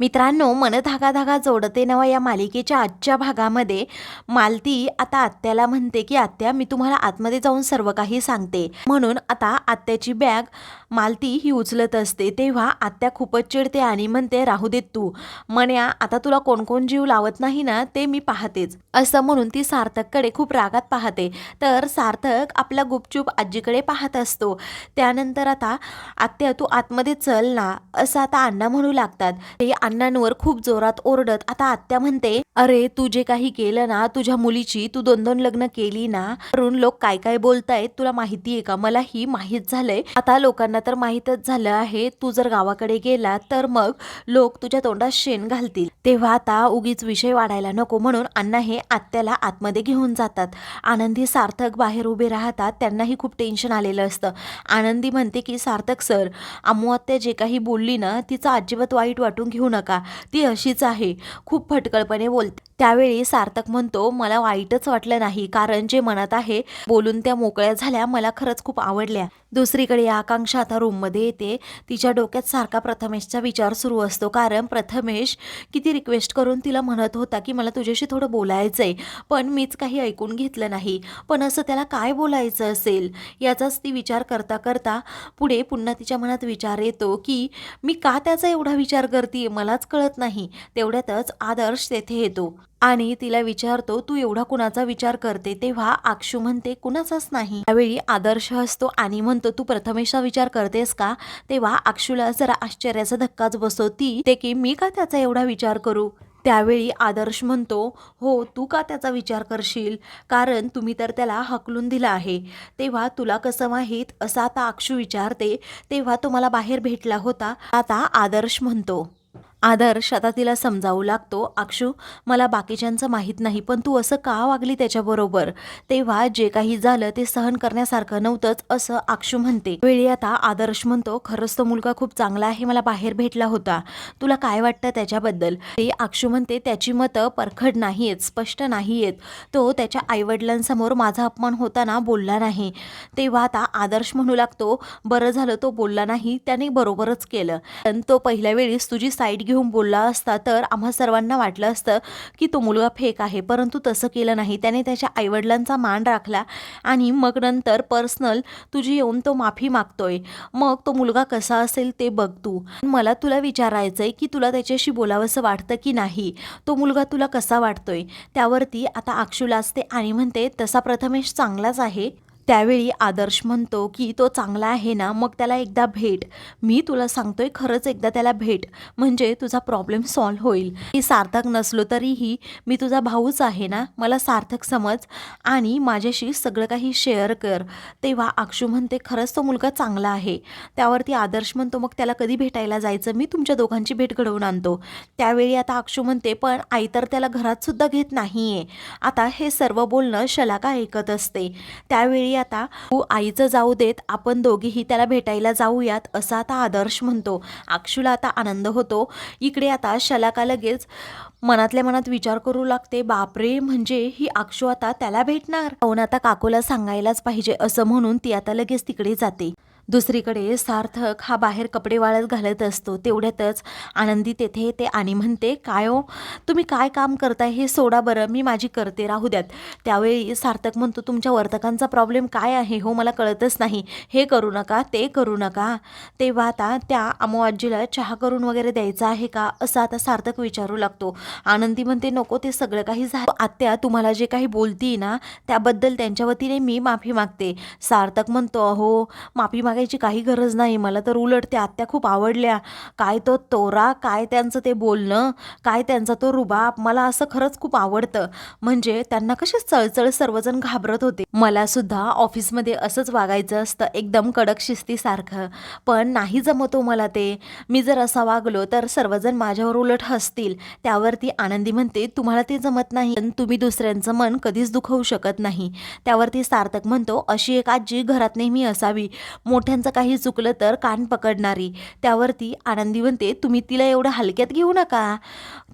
मित्रांनो मन धागा धागा जोडते नवा या मालिकेच्या आजच्या भागामध्ये. मालती आता आत्याला म्हणते की आत्या मी तुम्हाला आतमध्ये जाऊन सर्व काही सांगते. म्हणून आता आत्याची बॅग मालती ही उचलत असते. तेव्हा आत्या खूपच चिडते आणि म्हणते राहू देत तू. मन्या आता तुला कोण कोण जीव लावत नाही ना ते मी पाहतेच. असं म्हणून ती सार्थककडे खूप रागात पाहते. तर सार्थक आपला गुपचूप आजीकडे पाहत असतो. त्यानंतर आता आत्या तू आतमध्ये चल ना. असं आता अण्णा म्हणू लागतात. ते अण्णांवर खूप जोरात ओरडत आता आत्या म्हणते अरे तू जे काही केलं ना तुझ्या मुलीची तू दोन दोन लग्न केली ना वरून लोक काय काय बोलतायत तुला माहिती आहे का? मला ही माहीत झालंय. आता लोकांना तर माहीतच झालं आहे. तू जर गावाकडे गेला तर मग लोक तुझ्या तोंडात शेण घालतील. तेव्हा आता उगीच विषय वाढायला नको म्हणून अण्णा हे आत्याला आतमध्ये घेऊन जातात. आनंदी सार्थक बाहेर उभे राहतात. त्यांनाही खूप टेन्शन आलेलं असतं. आनंदी म्हणते की सार्थक सर अम्मू आत्या जे काही बोलली ना तिचं अजिबात वाईट वाटून घेऊ नका. ती अशीच आहे. खूप फटकळपणे बोलते. त्यावेळी सार्थक म्हणतो मला वाईटच वाटलं नाही कारण जे मनात आहे बोलून त्या मोकळ्या झाल्या मला खरंच खूप आवडल्या. दुसरीकडे आकांक्षा आता रूममध्ये येते. तिच्या डोक्यात सारखा प्रथमेशचा विचार सुरू असतो. कारण प्रथमेश किती रिक्वेस्ट करून तिला म्हणत होता की मला तुझ्याशी थोडं बोलायचं आहे पण मीच काही ऐकून घेतलं नाही. पण असं त्याला काय बोलायचं असेल? याचाच ती विचार करता करता पुढे पुन्हा तिच्या मनात विचार येतो की मी का त्याचा एवढा विचार करते मलाच कळत नाही. तेवढ्यातच आदर्श तेथे येतो. आणि तिला विचारतो तू एवढा कुणाचा विचार करते? तेव्हा आक्षू म्हणते कुणाचाच नाही. त्यावेळी आदर्श असतो आणि म्हणतो तू प्रथमेशचा विचार करतेस का? तेव्हा आक्षूला जरा आश्चर्याचा धक्काच बसतो ती ते की मी का त्याचा एवढा विचार करू? त्यावेळी आदर्श म्हणतो हो तू का त्याचा विचार करशील? कारण तुम्ही तर त्याला हकलून दिलं आहे. तेव्हा तुला कसं माहीत? असं आता अक्षू विचारते. तेव्हा तो मला बाहेर भेटला होता. आता आदर्श म्हणतो आदर्श आता तिला समजावू लागतो. अक्षू मला बाकीच्यांचं माहीत नाही पण तू असं का वागली त्याच्याबरोबर? तेव्हा जे काही झालं ते सहन करण्यासारखं नव्हतंच असं अक्षू म्हणते. वेळी आता आदर्श म्हणतो खरंच तो मुलगा खूप चांगला आहे मला बाहेर भेटला होता. तुला काय वाटतं त्याच्याबद्दल? ते अक्षू म्हणते त्याची मतं परखड नाही आहेत स्पष्ट नाही आहेत तो त्याच्या आईवडिलांसमोर माझा अपमान होताना बोलला नाही. तेव्हा आता आदर्श म्हणू लागतो बरं झालं तो बोलला नाही त्याने बरोबरच केलं. पण तो पहिल्या वेळीस तुझी साईड घेऊन बोलला असता तर आम्हा सर्वांना वाटलं असतं की तो मुलगा फेक आहे परंतु तसं केलं नाही. त्याने त्याच्या आईवडिलांचा मान राखला आणि मग नंतर पर्सनल तुझी येऊन तो माफी मागतोय. मग तो मुलगा कसा असेल ते बघ तू. मला तुला विचारायचं आहे की तुला त्याच्याशी बोलावंसं वाटतं की नाही? तो मुलगा तुला कसा वाटतोय? त्यावरती आता अक्षूला असते आणि म्हणते तसा प्रथमेश चांगलाच आहे. त्यावेळी आदर्श म्हणतो की तो चांगला आहे ना मग त्याला एकदा भेट. मी तुला सांगतोय खरंच एकदा त्याला भेट. म्हणजे तुझा प्रॉब्लेम सॉल्व्ह होईल. मी सार्थक नसलो तरीही मी तुझा भाऊच आहे ना मला सार्थक समज. आणि माझ्याशी सगळं काही शेअर कर. तेव्हा अक्षू म्हणते खरंच तो मुलगा चांगला आहे. त्यावरती आदर्श म्हणतो मग त्याला कधी भेटायला जायचं? मी तुमच्या दोघांची भेट घडवून आणतो. त्यावेळी आता अक्षू म्हणते पण आई तर त्याला घरात सुद्धा घेत नाहीये. आता हे सर्व बोलणं शलाका ऐकत असते. त्यावेळी आता. तू आईचं जाऊ देत आपण दोघीही त्याला भेटायला जाऊयात असा आता आदर्श म्हणतो. अक्षूला आता आनंद होतो. इकडे आता शलाका लगेच मनातल्या मनात विचार करू लागते बापरे म्हणजे ही अक्षू आता त्याला भेटणार? पाहून आता काकूला सांगायलाच पाहिजे असं म्हणून ती आता लगेच तिकडे जाते. दुसरीकडे सार्थक हा बाहेर कपडे वाळत घालत असतो. तेवढ्यातच आनंदी तेथे येते आणि म्हणते काय हो? तुम्ही काय काम करताय हे सोडा बरं मी माझी करते राहू द्यात. त्यावेळी सार्थक म्हणतो तुमच्या वर्तकांचा प्रॉब्लेम काय आहे हो? मला कळतच नाही. हे करू नका ते करू नका. तेव्हा आता त्या अमोआजीला चहा करून वगैरे द्यायचा आहे का? असं आता सार्थक विचारू लागतो. आनंदी म्हणते नको ते सगळं काही झालं. आत्या तुम्हाला जे काही बोलती ना त्याबद्दल त्यांच्या वतीने मी माफी मागते. सार्थक म्हणतो अहो माफी माग मागायची काही गरज नाही. मला तर उलट त्या आत्या खूप आवडल्या. काय तो तोरा काय त्यांचं ते बोलणं काय त्यांचा तो रुबाब मला असं खरंच खूप आवडतं. म्हणजे त्यांना कसे चळचळ सर्वजण घाबरत होते. मला सुद्धा ऑफिसमध्ये असंच वागायचं असतं एकदम कडक शिस्तीसारखं. पण नाही जमतो मला ते. मी जर असा वागलो तर सर्वजण माझ्यावर उलट हसतील. त्यावरती आनंदी म्हणते तुम्हाला ते जमत नाही. पण तुम्ही दुसऱ्यांचं मन कधीच दुखवू शकत नाही. त्यावरती सार्थक म्हणतो अशी एक आजी घरात नेहमी असावी. मोठ्यांचं काही चुकलं तर कान पकडणारी. त्यावरती आनंदी म्हणते तुम्ही तिला एवढं हलक्यात घेऊ नका.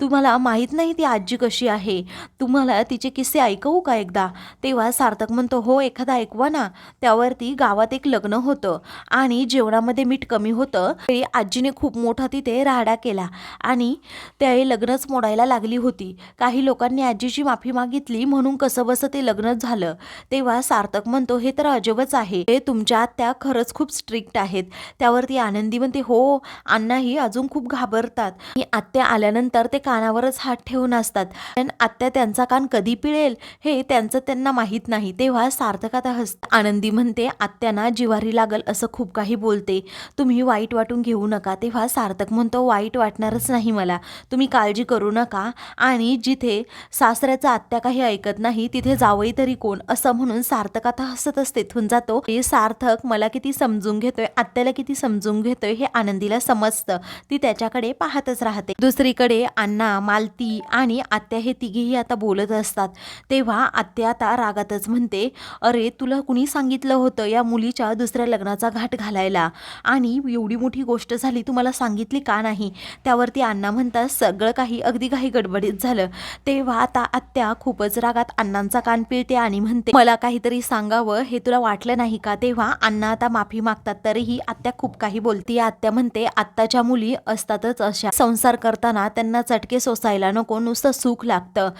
तुम्हाला माहीत नाही ती आजी कशी आहे. तुम्हाला तिचे किस्से ऐकवू का एकदा? तेव्हा सार्थक म्हणतो हो एखादा ऐकवा ना. त्यावरती गावात एक लग्न होतं आणि जेवणामध्ये मीठ कमी होतं. ते आजीने खूप मोठा तिथे राहडा केला आणि त्या लग्नच मोडायला लागली होती. काही लोकांनी आजीची माफी मागितली म्हणून कसं बसं ते लग्नच झालं. तेव्हा सार्थक म्हणतो हे तर अजबच आहे. हे तुमच्या आत्या खरंच खूप स्ट्रिक्ट आहेत. त्यावरती आनंदी म्हणते हो अण्णाही अजून खूप घाबरतात. आणि आत्या आल्यानंतर ते कानावरच हात ठेवून असतात. पण आत्या त्यांचा कान कधी पिळेल हे त्यांचं त्यांना माहीत नाही. तेव्हा सार्थक आता हसत आनंदी म्हणते आत्यांना जिवारी लागल असं खूप काही बोलते. तुम्ही वाईट वाटून घेऊ नका. तेव्हा सार्थक म्हणतो वाईट वाटणारच नाही मला. तुम्ही काळजी करू नका. आणि जिथे सासऱ्याचा आत्या काही ऐकत नाही तिथे जावई तरी कोण? असं म्हणून सार्थक आता हसतच तेथून जातो. हे सार्थक मला किती समजून घेतोय आत्याला किती समजून घेतोय हे आनंदीला समजतं. ती त्याच्याकडे पाहतच राहते. दुसरीकडे अण्णा मालती आणि आत्या हे तिघेही आता बोलत असतात. तेव्हा आत्या आता रागातच म्हणते अरे तुला कुणी सांगितलं होतं या मुलीच्या दुसऱ्या लग्नाचा घाट घालायला? आणि एवढी मोठी गोष्ट झाली तुम्हाला सांगितली का नाही? त्यावरती अण्णा म्हणतात सगळं काही अगदी काही गडबडीत झालं. तेव्हा आता आत्या खूपच रागात अण्णांचा कान पिळते आणि म्हणते मला काहीतरी सांगावं हे तुला वाटलं नाही का? तेव्हा अण्णा आता माफी मागतात तरीही आत्या खूप काही बोलती. आत्या म्हणते आत्ताच्या मुली असतातच अशा. संसार करताना त्यांना चटके सोसायला नको नुसतं सुख लागतं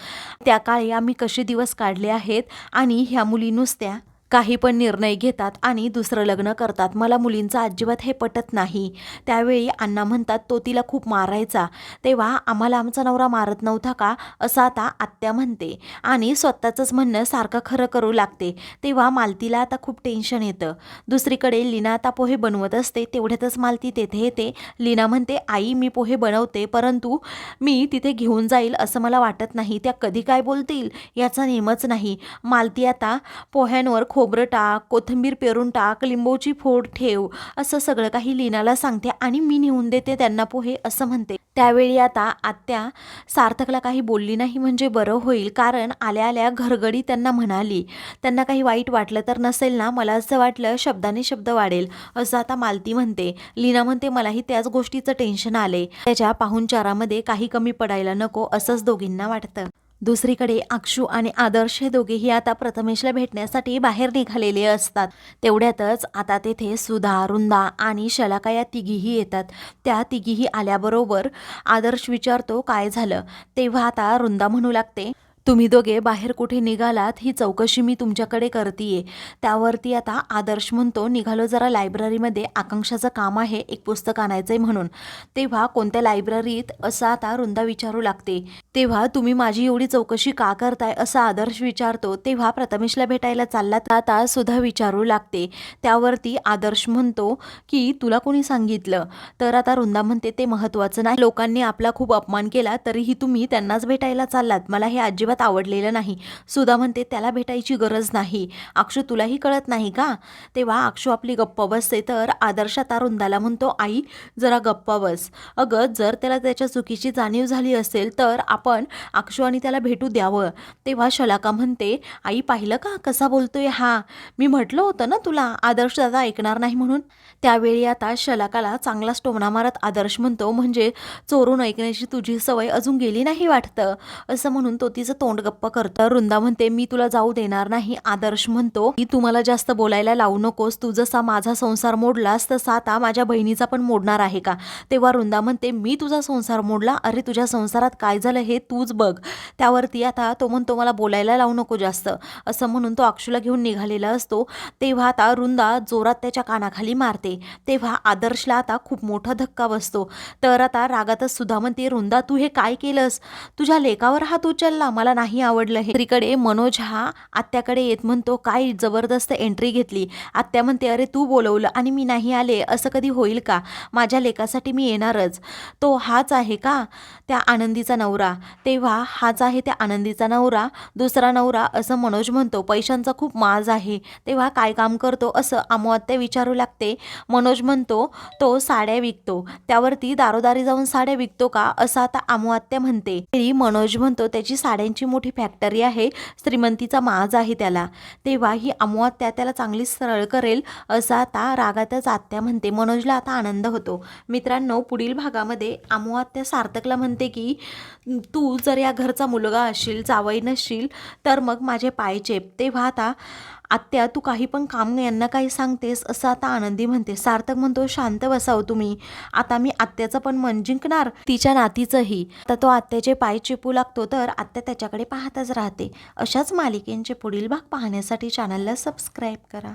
त्या काळी आम्ही कसे दिवस काढले आहेत आणि ह्या मुली नुसत्या काही पण निर्णय घेतात आणि दुसरं लग्न करतात. मला मुलींचं अजिबात हे पटत नाही. त्यावेळी अण्णा म्हणतात तो तिला खूप मारायचा. तेव्हा आम्हाला आमचा नवरा मारत नव्हता का? असं आता आत्या म्हणते. आणि स्वतःचंच म्हणणं सारखं खरं करू लागते. तेव्हा मालतीला आता खूप टेन्शन येतं. दुसरीकडे लीना आता पोहे बनवत असते. तेवढ्यातच मालती तेथे येते. लीना म्हणते आई मी पोहे बनवते परंतु मी तिथे घेऊन जाईल असं मला वाटत नाही. त्या कधी काय बोलतील याचा नेमच नाही. मालती आता पोह्यांवर खूप खोबरं टाक कोथिंबीर पेरून टाक लिंबूची फोड ठेव असं सगळं काही लीनाला सांगते आणि मी नेऊन देते त्यांना पोहे असं म्हणते. त्यावेळी आता आत्या सार्थकला काही बोलली नाही म्हणजे बरं होईल कारण आल्या आल्या घरगडी त्यांना म्हणाली त्यांना काही वाईट वाटलं तर नसेल ना? मला असं वाटलं शब्दाने शब्द वाढेल. असं आता मालती म्हणते. लीना म्हणते मलाही त्याच गोष्टीचं टेन्शन आले त्याच्या पाहुणचारामध्ये काही कमी पडायला नको असंच दोघींना वाटतं. दुसरीकडे अक्षू आणि आदर्श हे दोघेही आता प्रथमेशला भेटण्यासाठी बाहेर निघालेले असतात. तेवढ्यातच आता तेथे सुधा रुंदा आणि शलाका या तिघीही येतात. त्या तिघीही आल्याबरोबर आदर्श विचारतो काय झालं? तेव्हा आता रुंदा म्हणू लागते तुम्ही दोघे बाहेर कुठे निघालात ही चौकशी मी तुमच्याकडे करतीये. त्यावरती आता आदर्श म्हणतो निघालो जरा लायब्ररीमध्ये आकांक्षाचं काम आहे एक पुस्तक आणायचंय म्हणून. तेव्हा कोणत्या लायब्ररीत असं आता रुंदा विचारू लागते. तेव्हा तुम्ही माझी एवढी चौकशी का करताय असं आदर्श विचारतो तेव्हा प्रथमेशला भेटायला चाललात आता सुद्धा विचारू लागते. त्यावरती आदर्श म्हणतो की तुला कोणी सांगितलं? तर आता रुंदा म्हणते ते महत्त्वाचं नाही. लोकांनी आपला खूप अपमान केला तरीही तुम्ही त्यांनाच भेटायला चाललात. मला हे अजिबात आवडलेलं नाही. सुधा म्हणते त्याला भेटायची गरज नाही. अक्षू तुलाही कळत नाही का? तेव्हा अक्षू आपली गप्प बसते तर आदर्श आता रुंदाला म्हणतो आई जरा गप्पा बस. अगं जर त्याला त्याच्या चुकीची जाणीव झाली असेल तर आपण अक्षू आणि त्याला भेटू द्यावं. तेव्हा शलाका म्हणते आई पाहिलं का? कसा बोलतोय हा? मी म्हटलं होतं ना तुला आदर्श दादा ऐकणार नाही म्हणून. त्यावेळी आता शलाकाला चांगलाच टोमणा मारत आदर्श म्हणतो म्हणजे चोरून ऐकण्याची तुझी सवय अजून गेली नाही वाटतं? असं म्हणून तो तिचं तोंड गप्प करतं. वृंदा म्हणते मी तुला जाऊ देणार नाही. आदर्श म्हणतो की तू मला जास्त बोलायला लावू नकोस. तू जसा माझा संसार मोडलास तसा आता माझ्या बहिणीचा पण मोडणार आहे का? तेव्हा वृंदा म्हणते मी तुझा संसार मोडला? अरे तुझ्या संसारात काय झालं हे तूच बघ. त्यावरती आता तो म्हणतो मला बोलायला लावू नको जास्त. असं म्हणून तो अक्षूला घेऊन निघालेला असतो. तेव्हा आता वृंदा जोरात त्याच्या कानाखाली मारते. तेव्हा आदर्शला आता खूप मोठा धक्का बसतो. तर आता रागातच सुद्धा म्हणते वृंदा तू हे काय केलंस? तुझ्या लेकावर हात उचलला. मला मला नाही आवडलं हे. दुसरीकडे मनोज हा आत्याकडे येत म्हणतो काय जबरदस्त एंट्री घेतली. आत्या म्हणते अरे तू बोलवलं आणि मी नाही आले असं कधी होईल का? माझ्या लेकासाठी मी येणारच. तो हाच आहे का? त्या आनंदीचा नवरा. तेव्हा हाच आहे त्या आनंदीचा नवरा. दुसरा नवरा असं मनोज म्हणतो पैशांचा खूप माज आहे. तेव्हा काय काम करतो असं आमोआत्या विचारू लागते. मनोज म्हणतो तो साड्या विकतो. त्यावरती दारोदारी जाऊन साड्या विकतो का? असं आता आमोआत्या म्हणते. तरी मनोज म्हणतो त्याची साड्यांची त्यांची मोठी फॅक्टरी आहे श्रीमंतीचा माज आहे त्याला. तेव्हा ही अमू त्या त्याला चांगली सरळ करेल असं आता रागातच आत्या म्हणते. मनोजला आता आनंद होतो. मित्रांनो पुढील भागामध्ये अमुवात्या सार्थकला म्हणते की तू जर या घरचा मुलगा असशील जावई नसशील तर मग माझे पाय चेप. तेव्हा आता आत्या तू काही पण काम यांना काही सांगतेस असं आता आनंदी म्हणते. सार्थक म्हणतो शांत बसाव तुम्ही. आता मी आत्याचं पण मन जिंकणार तिच्या नातीचंही. तर तो आत्याचे पाय चिपू लागतो तर आत्या त्याच्याकडे पाहतच राहते. अशाच मालिकेंचे पुढील भाग पाहण्यासाठी चॅनलला सबस्क्राईब करा.